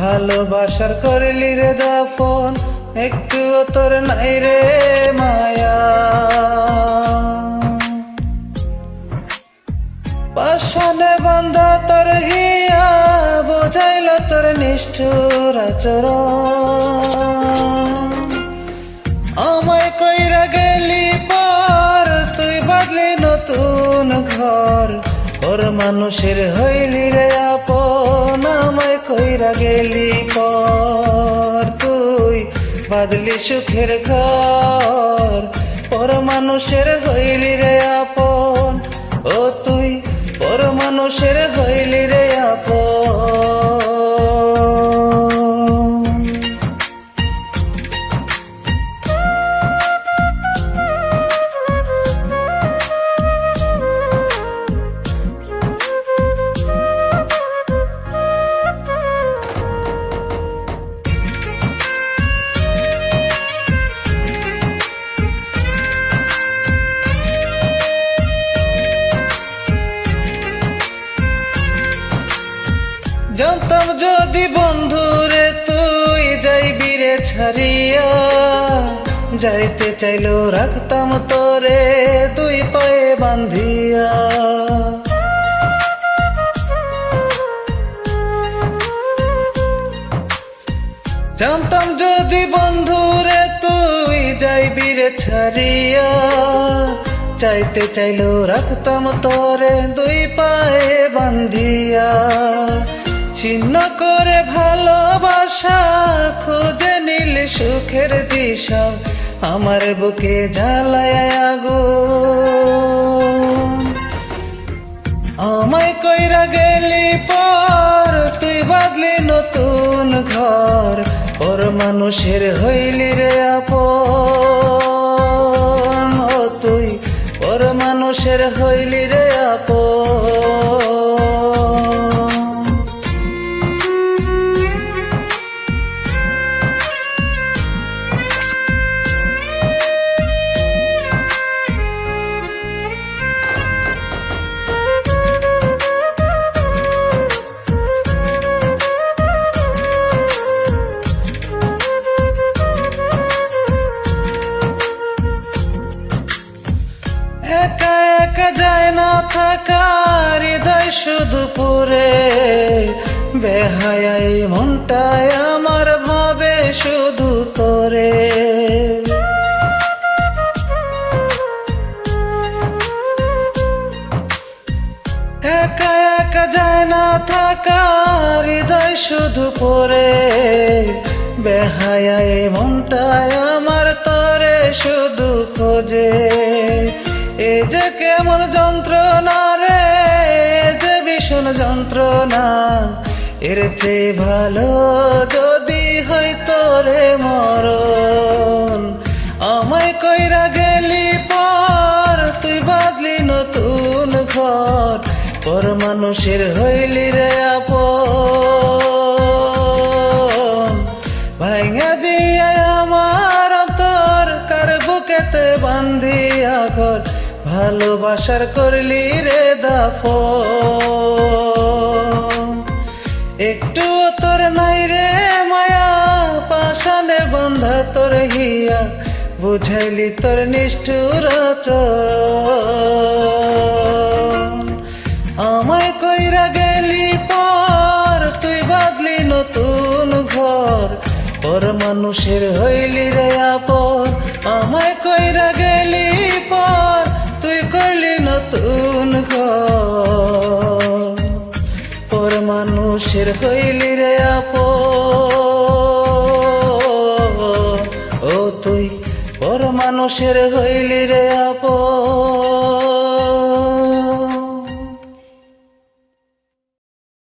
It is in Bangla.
ভালোবাসার করলি রে দাফন একটু তোর নাই রে মায়া। পাশানে বান্ধা তোর হিয়া, বোঝাইল তোর নিষ্ঠুর আচরণ। আমায় কইরা গেলি পর, তুই বাদলি নতুন ঘর, ওর মানুষের হইলি রে গেলি পর তুই, বাদলি সুখের ঘর। পর মানুষের হইলি রে আপন। ও তুই পর মানুষের হইলি রে আপন। যাইতে চাইলেও রাখতাম তোরে দুই পায়ে বান্ধিয়া জানতাম যদি বন্ধুরে তুই যাইবি রে ছাড়িয়া, চাইতে চাইলেও রাখতাম তোরে দুই পায়ে বান্ধিয়া ছিন্ন করে ভালোবাসা, খুঁজে নিল সুখের দিশা। আমার বুকে জ্বালায় আগো। আমায় কইরা গেলি পর, তুই বাদলি নতুন ঘর ওর মানুষের হইলি রে আপন। ও তুই ওর মানুষের হইলি শুধু পুরে। বেহায়াই মনটায় আমার ভাবে শুধু তোরে একা একা যায় না থাকা হৃদয় শুধু পরে বেহায়াই মনটায় আমার তরে শুধু খোঁজে। এ যে কেমন যন্ত্রণা রে এ ভীষণ যন্ত্রণা, এর চেয়ে ভালো যদি হয় তোরে মরণ। আমায় কইরা গেলি পর, তুই বাদলি নতুন ঘর। পর মানুষের হইলি রে আপন। ভাইঙা দিয়া আমার তোর কার বুকেতে বান্ধিয়া ঘর। ভালোবাসার করলি রে দাফন। একটু তোর নাই রে মায়া পাশানে বন্ধা তোর হিয়া, বুঝাইলি তোর নিষ্ঠুর। আমায় কইরা গেলি পর, তুই বাদলি নতুন ঘর, পর মানুষের হইলি রে আপন তুই পর মানুষের হইলি রে আপন।